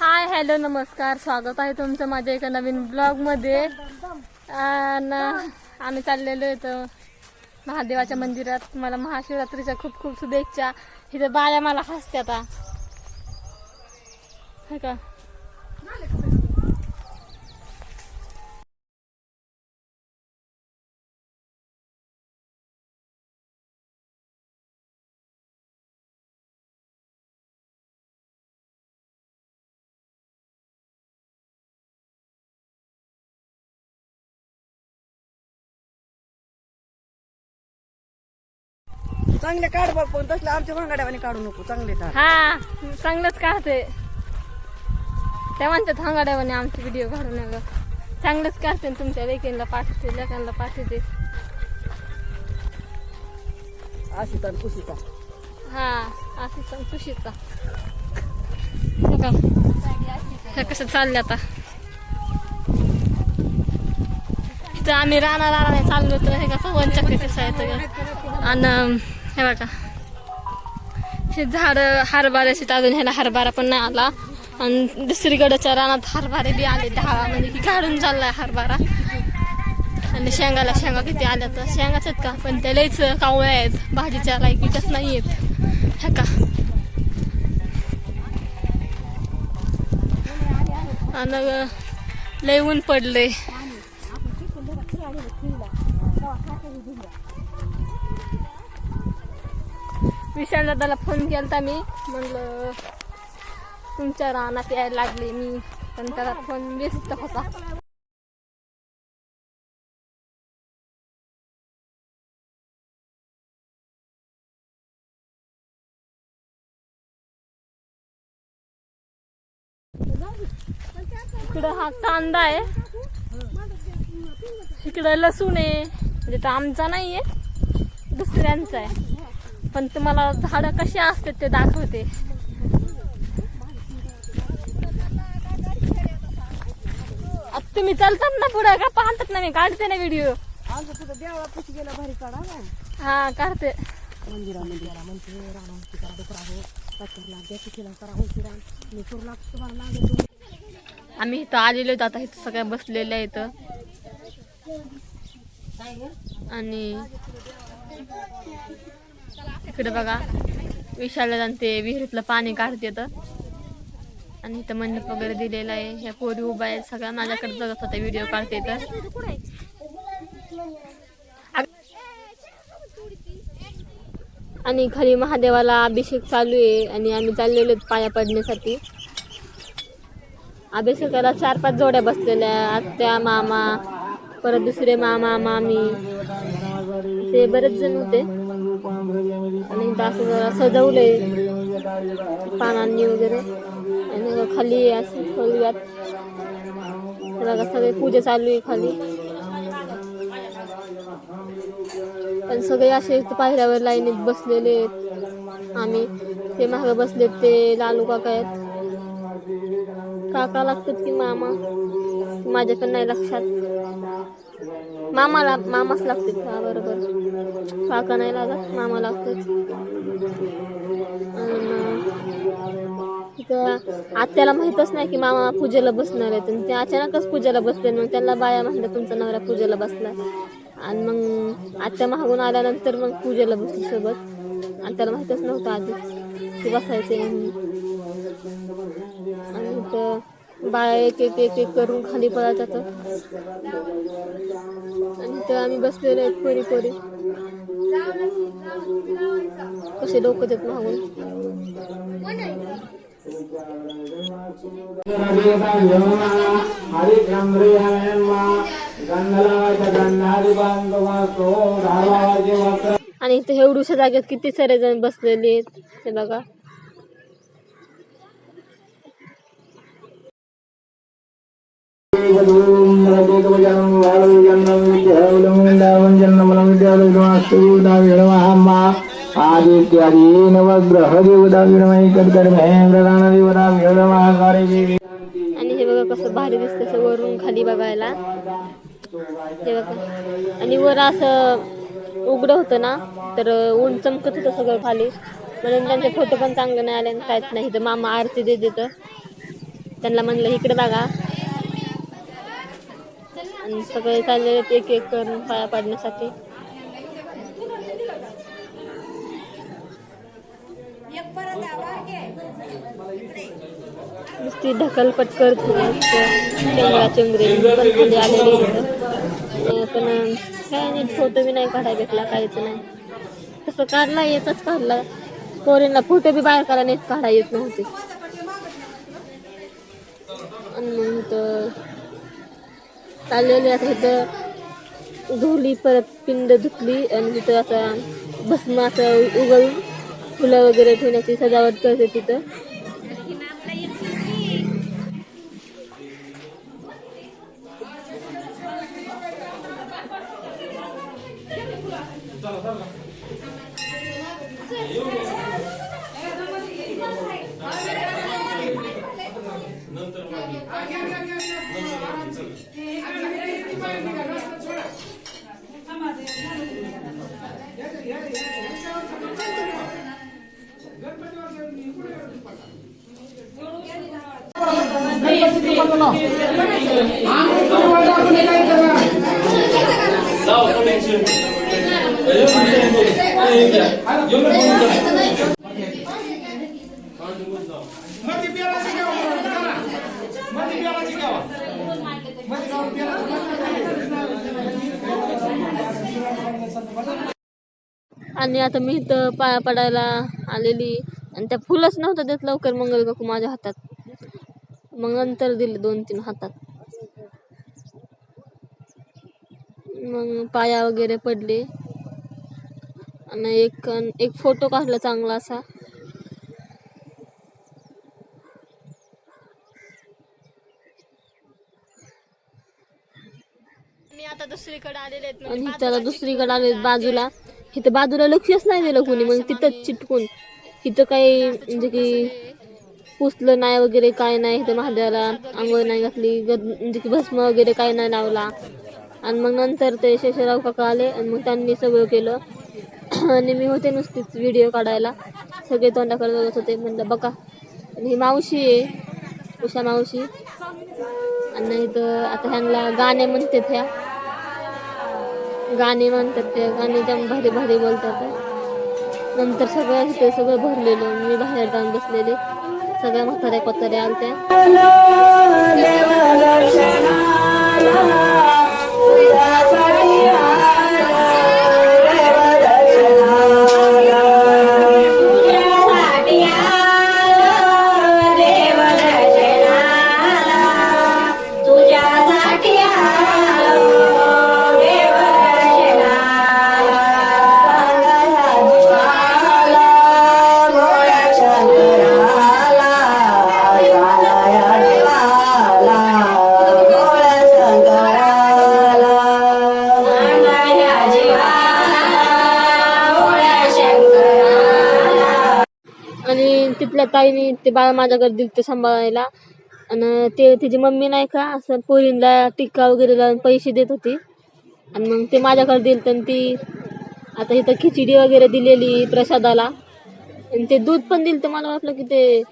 Hi hello नमस्कार. स्वागत आहे तुमचं माझ्या एका नवीन ब्लॉगमध्ये. आणि आम्ही चाललेलो इथं महादेवाच्या मंदिरात. मला महाशिवरात्रीच्या खूप खूप शुभेच्छा. इथं बाया मला हसते आता का? चांगले काढ बघ पण तसले आमच्या भांगाड्यावाने काढू नको चांगले काढ. हा चांगलंच काढते. त्या म्हणतात हंगाड्यावाने आमचे व्हिडिओ काढू नका. चांगलंच काढते आणि तुमच्या लेकींना पाठवते लेकांना पाठवते. आशिता आणि कुशिता हा सांग तुशीचा हे कसं चाललं आता. इथं आम्ही राणा राणा चाललो होतो हे का पवन चक्र कसं आहे तर आणि हे बघा. हे झाड हरभऱ्याचे अजून ह्याला हरभरा पण नाही आला. आणि दुसरीकडच्या रानात हरभरे बी आले दहा म्हणजे की काढून चाललाय हरभरा. आणि शेंगाला शेंगा किती आल्या तर शेंगाच आहेत का? पण त्या लईच कावळ्या आहेत भाजीच्या लायकीच्याच नाही आहेत. ह्या का? आणि लय ऊन पडले विशाल दादाला फ़ोन केलता मी. म्हणलं, तुमच्या रानात यायला लागले मी. त्याला फ़ोन व्यस्त होता. इकडं हा कांदा आहे. इकडं लसूण आहे. म्हणजे तो आमचा नाही आहे दुसऱ्यांचा आहे. पण तुम्हाला झाडं कशी असतात ते दाखवते. तुम्ही चालतात ना पुढं का पाहतात ना मी काढते ना व्हिडिओ आमचं तुझं देवळा पशी गेला भारी काढा ना. हा काढते. मंदिरामध्ये म्हणते राणावरती करा डोकरा हो शिरा मी तुम्हाला लागत आम्ही इथं आलेलो आता इथं सगळ्या बसलेल्या आहेत. आणि इकडे बघा विशाल ते विहिरीतलं पाणी काढते तर आणि इथं मंडप वगैरे दिलेलं आहे. ह्या पोरी उभा आहेत सगळ्या. माझ्याकडे जगत होता व्हिडिओ काढते तर आणि खाली महादेवाला अभिषेक चालू आहे आणि आम्ही चाललेलो पाया पडण्यासाठी. अभिषेकाला चार पाच जोड्या बसलेल्या आत्या मामा परत दुसरे मामा मामी. ते बरेच जण होते. आणि इथं असं सजवलंय पानांनी वगैरे. आणि खाली असं खोलव्यात बघा सगळे पूजा चालू आहे खाली. पण सगळे असे पायऱ्यावर लाईनीत बसलेले आहेत. आम्ही. ते मागे बसलेत ते लालू काका आहेत. काका लागतात की मामा? माझ्या पण नाही लक्षात. मामाला मामाच लागतात हा बरोबर. काका नाही लागत मामा लागतात आत्याला माहीतच नाही की मामा पूजेला बसणार आहेत. आणि ते अचानकच पूजेला बसले मग त्यांना बाया म्हणलं तुमचा नवरा पूजेला बसला आणि मग आत्या मागून आल्यानंतर मग पूजेला बसली सोबत. आणि त्याला माहीतच नव्हतं आधी की बसायचे बाया एक एक एक एक करून खाली पळत जातात आणि तर आम्ही बसलेलो आहेत पोरी पोरी. कसे डोकं देत मागून. आणि इथे एवढूशा जागेत किती सारे जण बसलेले आहेत हे बघा. आणि हे बघा कसं भारी दिसत वरून खाली बघायला. हे बघा. आणि वर असं उघडं होतं ना तर ऊन चमकत होतं सगळं खाली. म्हणून त्यांचे फोटो पण चांगले नाही आले आणि काहीच नाही. तर मामा आरती देत देतं त्यांना म्हणलं इकडे बघा. आणि सगळे चालले एक एक करून पाया पाडण्यासाठी. नुसती ढकलपट करत चेंगरा चेंगरे पण खाली आलेले पण काय नाही फोटो बी नाही काढायला भेटला काहीच नाही. तसं काढला येतच काढला पोरींना फोटो बी बाहेर काढायला काढा येत नव्हते. आणि मग इथं आलेले आता इथं धुली परत पिंड धुतली आणि तिथं आता भस्म असं उगळून फुलं वगैरे ठेवण्याची सजावट करते तिथं. आणि आता मी इथं पाया पडायला आलेली. आणि त्या फुलंच नव्हतं देत लवकर मंगल काकू माझ्या हातात. मग नंतर दिले दोन तीन हातात. मग पाया वगैरे पडले. आणि एक एक फोटो काढला चांगला असा. मी आता दुसरीकडे आलेले आणि त्याला दुसरीकडे आले बाजूला. इथं बाजूला लक्षच नाही दिलं कोणी. मग तिथंच चिटकून. इथं काही म्हणजे की पुसलं नाही वगैरे काय नाही इथं महादेवाला आंघोळ नाही घातली म्हणजे की भस्म वगैरे काय नाही लावला. आणि मग नंतर ते शेषराव काका आले आणि मग त्यांनी सगळं केलं. आणि मी होते नुसतीच व्हिडिओ काढायला. सगळे तोंडाकडे बघत होते. म्हणलं बघा आणि ही मावशी आहे उषा मावशी. आणि नाही तर आता ह्यांना गाणे म्हणतात ह्या. गाणे म्हणतात ते गाणे त्या भारी भारी बोलतात नंतर सगळं ते सगळं भरलेलं. मी बाहेर जाऊन बसलेले. सगळ्या म्हाताऱ्या कोताऱ्या आलत्या आणि तिथल्या ताईने ते बाळ माझ्याकडे दिलं ते सांभाळायला. आणि ते तिची मम्मी नाही का असं पोरींला टिक्का वगैरे लावून पैसे देत होती. आणि मग ते माझ्याकडे दिलं आणि ती आता इथं खिचडी वगैरे दिलेली प्रसादाला. आणि ते दूध पण दिलं तर मला वाटलं की ते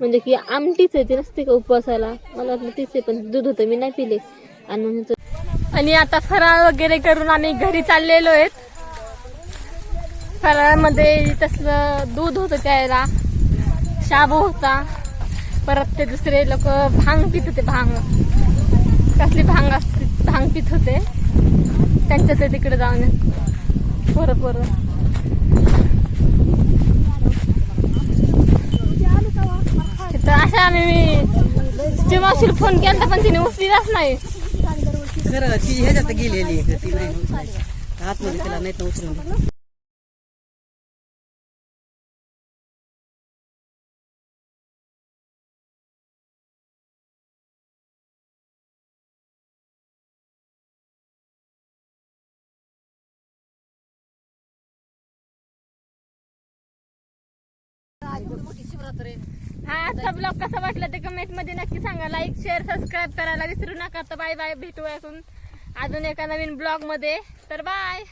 म्हणजे की आमटीच आहे ते नसते का उपवासाला? मला वाटलं तीच आहे पण दूध होतं मी नाही पिले. आणि मग आणि आता फराळ वगैरे करून आम्ही घरी चाललेलो आहेत. फराळामध्ये तसलं दूध होतं त्याला. शाबू होता. परत ते दुसरे लोक भांग पित होते भांग. कसली भांग असते भांग पित होते. त्यांच्या ते तिकडे जाऊन पोरं पोरं. तर अशा आम्ही चिमाशीला फोन केला पण तिने उचलीलाच नाही. खरं ती ह्याच्यात गेलेली तिला नाही तर उचलून हा आजचा ब्लॉग कसा वाटला ते कमेंटमध्ये नक्की सांगा. लाईक शेअर सबस्क्राईब करायला विसरू नका. तर बाय बाय भेटू अजून. अजून एका नवीन ब्लॉगमध्ये. तर बाय